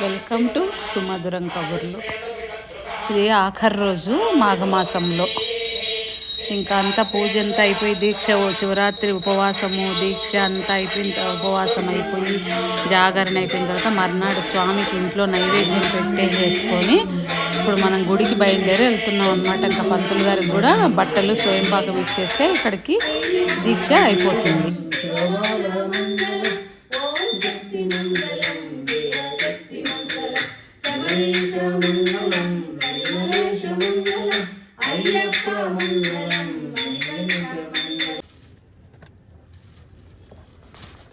Welcome to సుమధురం కబుర్లు. ఇది ఆఖరి రోజు మాఘమాసంలో. ఇంకా అంతా పూజ అంతా అయిపోయి దీక్ష శివరాత్రి ఉపవాసము దీక్ష అంతా అయిపోయిన ఉపవాసం అయిపోయి జాగరణ అయిపోయిన తర్వాత మర్నాడు స్వామికి ఇంట్లో నైవేద్యం పెట్టేసుకొని ఇప్పుడు మనం గుడికి బయలుదేరి వెళ్తున్నాం అనమాట ఇంకా పంతులు గారికి కూడా బట్టలు స్వయంపాకం ఇచ్చేస్తే ఇక్కడికి దీక్ష అయిపోతుంది.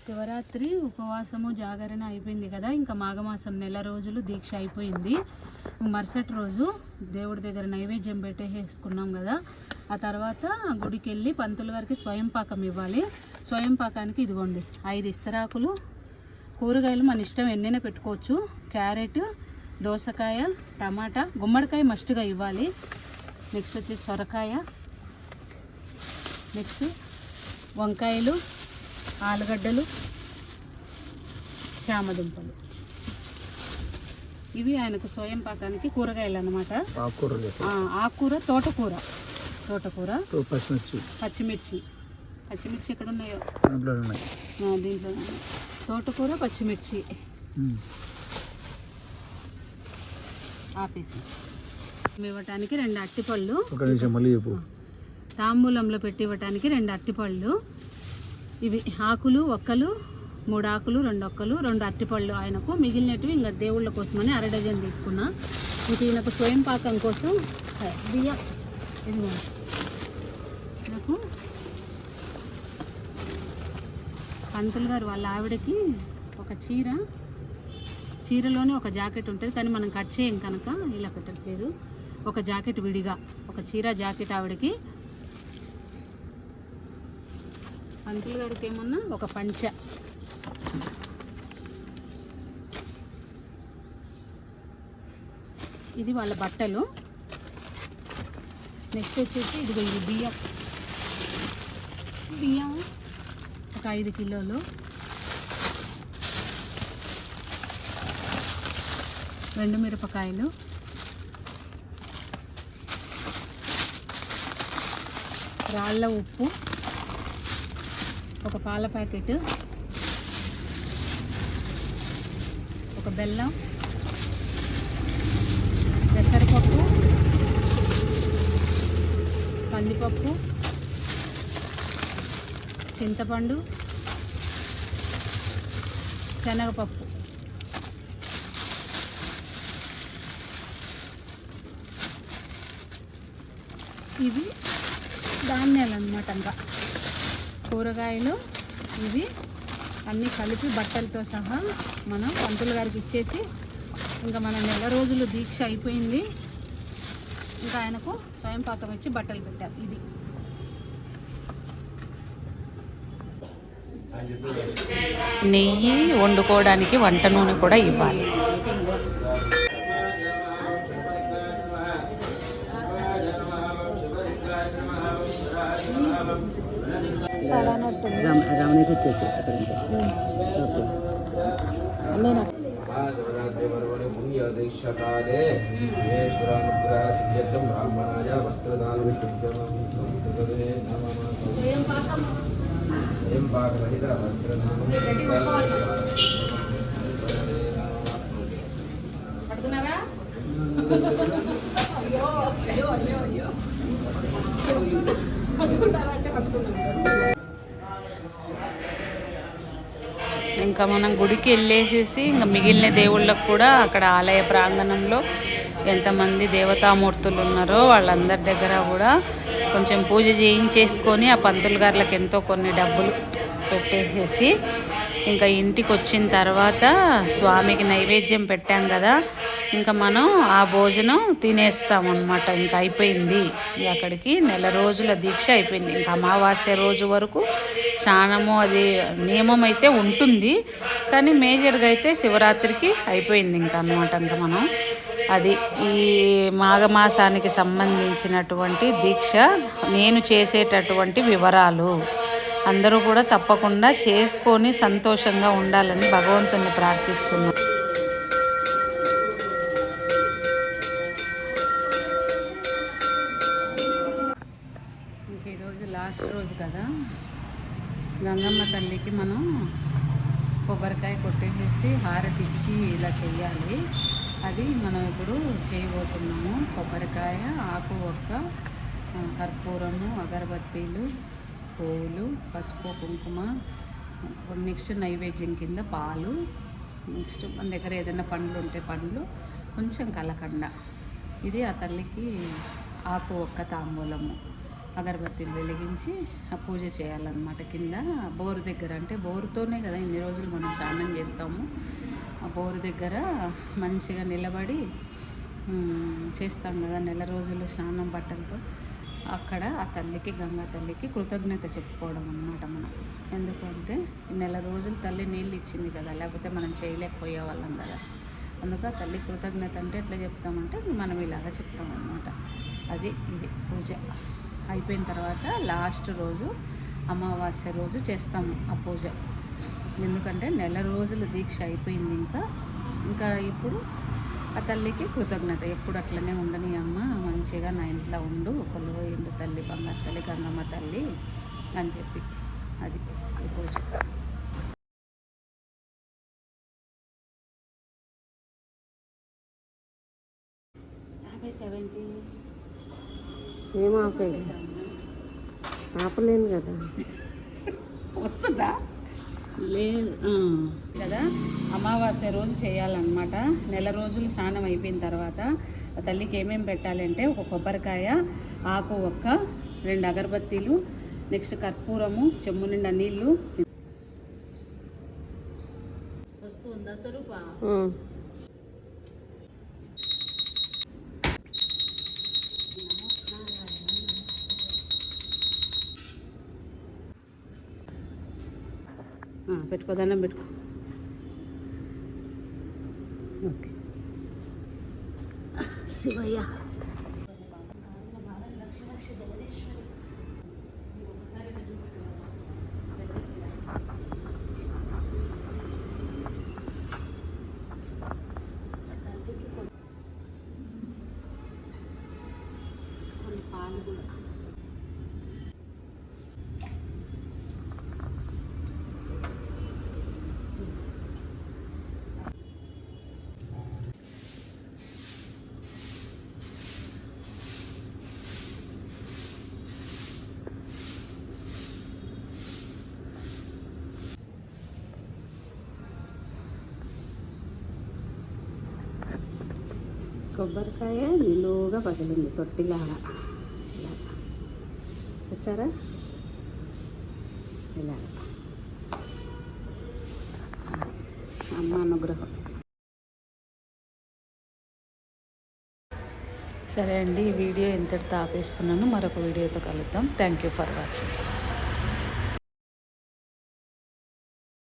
శివరాత్రి ఉపవాసము జాగరణ అయిపోయింది కదా. ఇంకా మాఘమాసం నెల రోజులు దీక్ష అయిపోయింది. మరుసటి రోజు దేవుడి దగ్గర నైవేద్యం పెట్టేసుకున్నాం కదా. ఆ తర్వాత గుడికి వెళ్ళి పంతులు గారికి స్వయం పాకం ఇవ్వాలి. స్వయం పాకానికి ఇదిగోండి ఐదు ఇస్తరాకులు కూరగాయలు మన ఇష్టం ఎన్నైనా పెట్టుకోవచ్చు. క్యారెట్ దోసకాయ టమాటా గుమ్మడికాయ మస్ట్గా ఇవ్వాలి. నెక్స్ట్ వచ్చి సొరకాయ నెక్స్ట్ వంకాయలు ఆలుగడ్డలు చామదుంపలు. ఇవి ఆయనకు స్వయం పాకానికి కూరగాయలు అనమాట ఆకుకూర తోటకూర. తోటకూర పచ్చిమిర్చి. పచ్చిమిర్చి. పచ్చిమిర్చి ఎక్కడ ఉన్నాయో. దాంట్లో. తోటకూర పచ్చిమిర్చి. ఆపేసి. ఇవ్వటానికి రెండు అట్టిపళ్ళు. తాంబూలంలో పెట్టి ఇవ్వటానికి రెండు అట్టిపళ్ళు. ఇవి ఆకులు ఒక్కలు మూడు ఆకులు రెండు ఒక్కలు రెండు అరటిపళ్ళు ఆయనకు. మిగిలినటివి ఇంకా దేవుళ్ళ కోసమని అర డజన్ తీసుకున్నా. ఇంక ఈయనకు స్వయం పాకం కోసం బియ్యం ఇదిగో నాకు పంతులు గారు వాళ్ళ ఆవిడకి ఒక చీర. చీరలోనే ఒక జాకెట్ ఉంటుంది కానీ మనం కట్ చేయం కనుక ఇలా పెట్టట్లేదు. ఒక జాకెట్ విడిగా ఒక చీర జాకెట్ ఆవిడకి. పంతులు గారికి ఏమన్నా ఒక పంచ. ఇది వాళ్ళ బట్టలు. నెక్స్ట్ వచ్చేసి ఇదిగో ఇది బియ్యం. బియ్యం ఒక ఐదు కిలోలు. రెండు మిరపకాయలు. రాళ్ళ ఉప్పు. ఒక పాల ప్యాకెట్ ఒక బెల్లం పెసరపప్పు కందిపప్పు చింతపండు శనగపప్పు. ఇవి ధాన్యాలు అనమాట కూరగాయలు ఇవి అన్నీ కలిపి బట్టలతో సహా మనం పంతులు గారికి ఇచ్చేసి ఇంకా మన నెల రోజులు దీక్ష అయిపోయింది. ఇంకా ఆయనకు స్వయం పాకం ఇచ్చి బట్టలు పెట్టారు. ఇది. నెయ్యి వండుకోవడానికి వంట నూనె కూడా ఇవ్వాలి. రమణి వచ్చేసి ఓకే నేను ఏం పాకరహిత వస్త్రదానం ఇంకా మనం గుడికి వెళ్ళేసేసి ఇంకా మిగిలిన దేవుళ్ళకు కూడా అక్కడ ఆలయ ప్రాంగణంలో ఎంతమంది దేవతామూర్తులు ఉన్నారో వాళ్ళందరి దగ్గర కూడా కొంచెం పూజ చేయించేసుకొని ఆ పంతులు గారులకు ఎంతో కొన్ని డబ్బులు పెట్టేసేసి ఇంకా ఇంటికి వచ్చిన తర్వాత స్వామికి నైవేద్యం పెట్టాం కదా. ఇంకా మనం ఆ భోజనం తినేస్తాం అనమాట ఇంకా అయిపోయింది. అక్కడికి నెల రోజుల దీక్ష అయిపోయింది. ఇంకా అమావాస్య రోజు వరకు స్నానము అది నియమం అయితే ఉంటుంది. కానీ మేజర్గా అయితే శివరాత్రికి అయిపోయింది ఇంకా అనమాట ఇంకా మనం. అది ఈ మాఘమాసానికి సంబంధించినటువంటి దీక్ష నేను చేసేటటువంటి వివరాలు అందరూ కూడా తప్పకుండా చేసుకొని సంతోషంగా ఉండాలని భగవంతుని ప్రార్థిస్తున్నాను రోజు కదా. గంగమ్మ తల్లికి మనం కొబ్బరికాయ కొట్టేసేసి హారతి ఇచ్చి ఇలా చేయాలి అది మనం ఇప్పుడు చేయబోతున్నాము. కొబ్బరికాయ ఆకు ఒక్క కర్పూరము అగరబత్తీలు పువ్వులు పసుపు కుంకుమ నెక్స్ట్ నైవేద్యం కింద పాలు నెక్స్ట్ మన దగ్గర ఏదైనా పండ్లు ఉంటే పండ్లు కొంచెం కలకండ. ఇది ఆ తల్లికి ఆకు ఒక్క తాంబూలము. అగరబత్తీలు వెలిగించి ఆ పూజ చేయాలన్నమాట కింద. బోరు దగ్గర అంటే బోరుతోనే కదా ఇన్ని రోజులు మనం స్నానం చేస్తాము. ఆ బోరు దగ్గర మంచిగా నిలబడి చేస్తాం కదా నెల రోజులు స్నానం బట్టలతో. అక్కడ ఆ తల్లికి గంగా తల్లికి కృతజ్ఞత చెప్పుకోవడం అన్నమాట మనం. ఎందుకంటే ఈ నెల రోజులు తల్లి నీళ్ళు ఇచ్చింది కదా లేకపోతే మనం చేయలేకపోయే వాళ్ళం కదా. అందుకు ఆ తల్లి కృతజ్ఞత అంటే ఎట్లా చెప్తామంటే మనం ఇలాగ చెప్తామన్నమాట. అది ఇది పూజ. అయిపోయిన తర్వాత లాస్ట్ రోజు అమావాస్య రోజు చేస్తాము ఆ పూజ. ఎందుకంటే నెల రోజులు దీక్ష అయిపోయింది ఇంకా. ఇంకా ఇప్పుడు ఆ తల్లికి కృతజ్ఞత. ఎప్పుడు అట్లనే ఉండని అమ్మ మంచిగా నా ఇంట్లో ఉండు కొలువయిండు తల్లి బంగారు తల్లి గంగమ్మ తల్లి అని చెప్పి అది ఈ పూజ. యాభై సెవెంటీ ఏం ఆపేది ఆపలేను కదా. వస్తుందా? లేదు. కదా? అమావాస్య రోజు చేయాలన్నమాట. నెల రోజులు స్నానం అయిపోయిన తర్వాత తల్లికి ఏమేమి పెట్టాలంటే ఒక కొబ్బరికాయ ఆకు ఒక్క రెండు అగరబత్తీలు నెక్స్ట్ కర్పూరము చెమ్ము నిండా నీళ్ళు. వస్తుందా స్వరూప పెట్టుకో దండం పెట్టుకో. ఓకే. శివయ్య. కొబ్బరికాయ నిలువుగా పగిలింది తొట్టిలాగా. ఇలా చూసారా? ఇలా అమ్మ అనుగ్రహం. సరే అండి ఈ వీడియో ఇంతటితో ఆపేస్తున్నాను. మరొక వీడియోతో కలుద్దాం. Thank you for watching